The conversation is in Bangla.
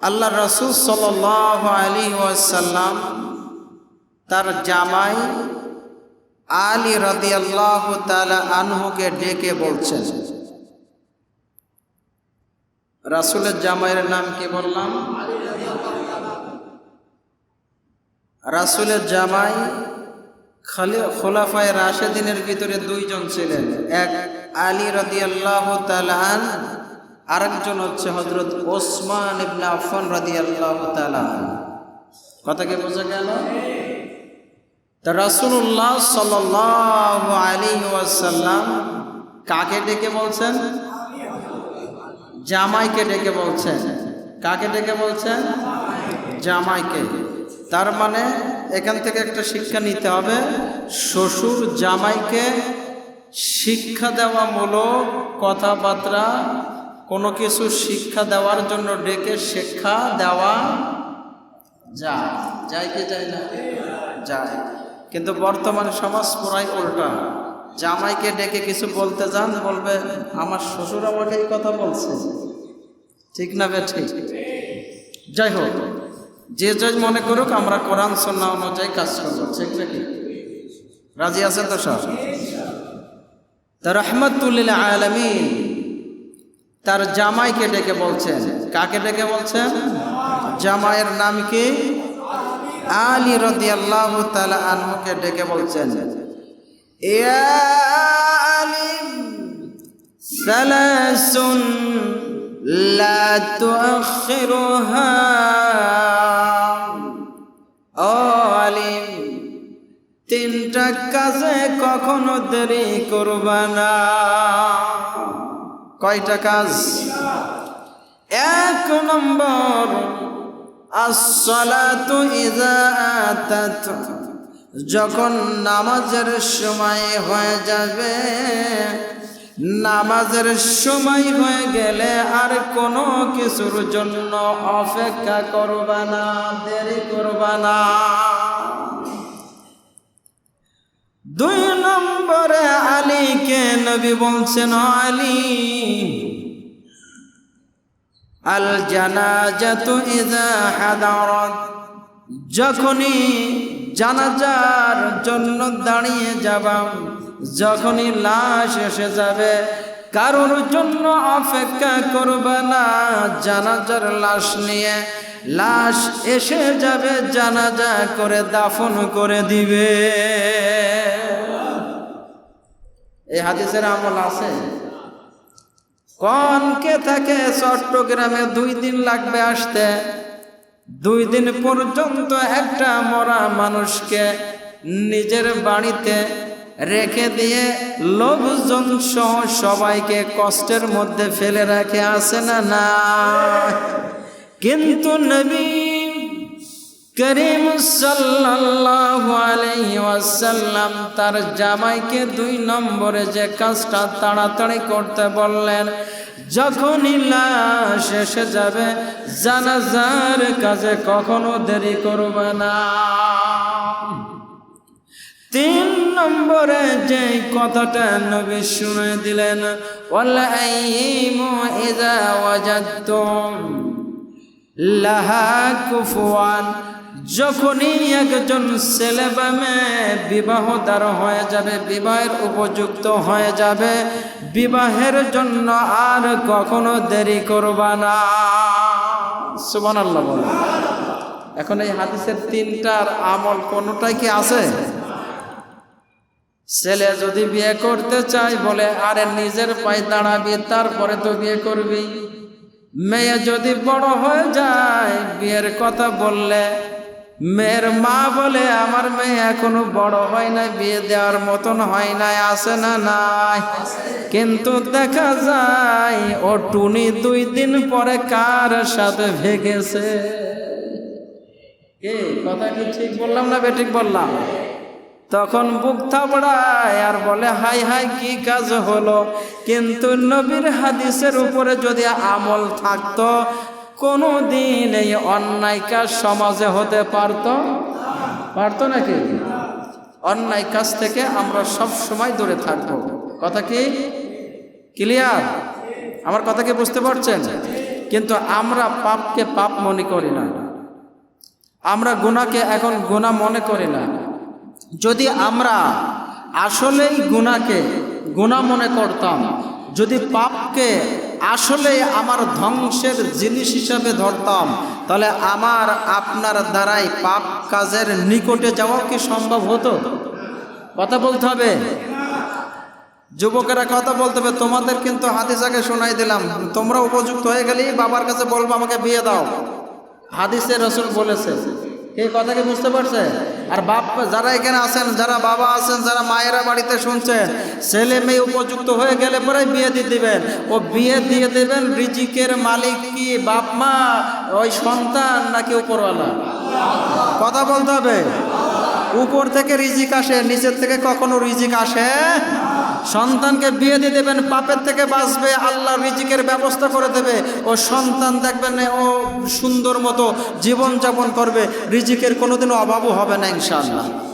আল্লাহ রসুল সাল আলী ওয়াসাল্লাম তার জামাই আলী রদি আল্লাহ তালা আনহুকে ডেকে বলছেন, রাসুলের জামাইয়ের নাম কি বললাম? রাসুলের জামাই খালি খোলাফায় রাশেদিনের ভিতরে দুইজন ছিলেন, এক আলী রদি আল্লাহ তালান আরেকজন হচ্ছে হজরত ওসমান ইবনে আফফান রদি আল্লাহ তালান কথা কি বোঝা গেল? তা রাসুল্লাহ সাল আলী ওয়াসাল্লাম কাকে ডেকে বলছেন? জামাইকে ডেকে বলছেন। কাকে ডেকে বলছেন? জামাইকে। তার মানে এখান থেকে একটা শিক্ষা নিতে হবে, শ্বশুর জামাইকে শিক্ষা দেওয়ামূলক কথাবার্তা কোনো কিছু শিক্ষা দেওয়ার জন্য ডেকে শিক্ষা দেওয়া যায়। যায় কি যায় না? যায়। কিন্তু বর্তমান সমাজ পুরাই উল্টা। জামাইকে ডেকে কিছু বলতে যান, বলবে, আমার শ্বশুর আমাকে এই কথা বলছে। ঠিক না বে ঠিক? যাই হোক, যে যে মনে করুক, আমরা কোরআন, সন্না অনুযায়ী কাজ করব। ঠিক নাকি রাজি আছেন তো সব? তা রহমতুল্লিল আলমী তার জামাইকে ডেকে বলছেন। কাকে ডেকে বলছেন? জামাইয়ের নাম কি? আলী রদি আল্লাহ তালা আনহুকে ডেকে বলছেন। সালাসুন লা তিনটা কাজে কখনো দেরি করবা না। কয়টা কাজ? এক নম্বর যখন নামাজের সময় হয়ে যাবে, নামাজের সময় হয়ে গেলে আর কোনো কিছুর জন্য অপেক্ষা করবা না, দেরি করবা না। দুই নম্বরে আলীকে নবী বলছেন, আলী আল জানাজাতু ইযা যখনই জানাজার জন্য দাঁড়িয়ে যাবাম, যখনই লাশ এসে যাবে, কারোর জন্য অপেক্ষা করবে না জানাজার লাশ নিয়ে। লাশ এসে যাবে, জানাজা করে দাফন করে দিবে। হাদিসের আমল আছে? কনকে থাকে চট্টগ্রামে দুই দিন লাগবে আসতে? দুই দিন পর্যন্ত একটা মরা মানুষকে নিজের বাড়িতে রেখে দিয়ে লোকজন সহ সবাইকে কষ্টের মধ্যে ফেলে রাখে আসে না না কিন্তু নবী করিম ওয়াসাল্লাম তার জামাইকে দুই নম্বরে যে কাজটা তাড়াতাড়ি করতে বললেন, যখনই লাশ এসে যাবে, জানাজার কাজে কখনো দেরি করবে না। তিন নম্বরে যে কথাটা নবী শুনে দিলেন লাহা কুফওয়ান যখনই একজন ছেলে বা মেয়ে বিবাহদার হয়ে যাবে, বিবাহের উপযুক্ত হয়ে যাবে, বিবাহের জন্য আর কখনো দেরি করবা না। সুবান আল্লাহ এখন এই হাদিসের তিনটার আমল কোনোটাই কি আছে? ছেলে যদি বিয়ে করতে চায় বলে, আরে নিজের পায়ে দাঁড়াবি, তারপরে তো বিয়ে করবি। মেয়ে যদি বড় হয়ে যায়, বিয়ের কথা বললে মেয়ের মা বলে, আমার মেয়ে এখনও বড় হয় নাই, বিয়ে দেওয়ার মতন হয় নাই আসে না নাই? কিন্তু দেখা যায়, ও টুনি দুই দিন পরে কার সাথে ভেগেছে? কে কথা কি ঠিক বললাম না বেঠিক বললাম? তখন বুক থাবড়ায় আর বলে, হাই হাই, কি কাজ হলো? কিন্তু নবীর হাদিসের উপরে যদি আমল থাকতো কোনো দিন এই অন্যায় কাজ সমাজে হতে পারত? পারতো নাকি? অন্যায় কাজ থেকে আমরা সব সময় দূরে থাকব। কথা কি? ক্লিয়ার আমার কথা কি বুঝতে পারছেন? কিন্তু আমরা পাপকে পাপ মনে করি না। আমরা গুনাহকে এখন গুনাহ মনে করি না। যদি আমরা আসলেই গুনাহকে গুনাহ মনে করতাম, যদি পাপকে আসলেই আমার ধ্বংসের জিনিস হিসাবে ধরতাম, তাহলে আমার, আপনার দ্বারাই পাপ কাজের নিকটে যাওয়া কি সম্ভব হতো? কথা বলতে হবে। যুবকেরা কথা বলতে হবে, তোমাদের কিন্তু হাদিসাকে শোনাই দিলাম। তোমরা উপযুক্ত হয়ে গেলেই বাবার কাছে বলব, আমাকে বিয়ে দাও। হাদিসে রসুল বলেছে এই কথা কি বুঝতে পারছে? আর বাপ, যারা এখানে আছেন, যারা বাবা আছেন, যারা মায়েরা বাড়িতে শুনছেন, ছেলে মেয়ে উপযুক্ত হয়ে গেলে পরে বিয়ে দিয়ে দেবেন। ও বিয়ে দিয়ে দেবেন, রিজিকের মালিক কি বাপ মা, ওই সন্তান নাকি উপরওয়ালা? কথা বলতে হবে। উপর থেকে রিজিক আসে, নিচের থেকে কখনো রিজিক আসে সন্তানকে বিয়ে দিয়ে দেবেন পাপের থেকে বাঁচবে, আল্লাহ রিজিকের ব্যবস্থা করে দেবে। ও সন্তান দেখবেন ও সুন্দর মতো জীবনযাপন করবে, রিজিকের কোনোদিনও অভাবও হবে না, ইনশাআল্লাহ।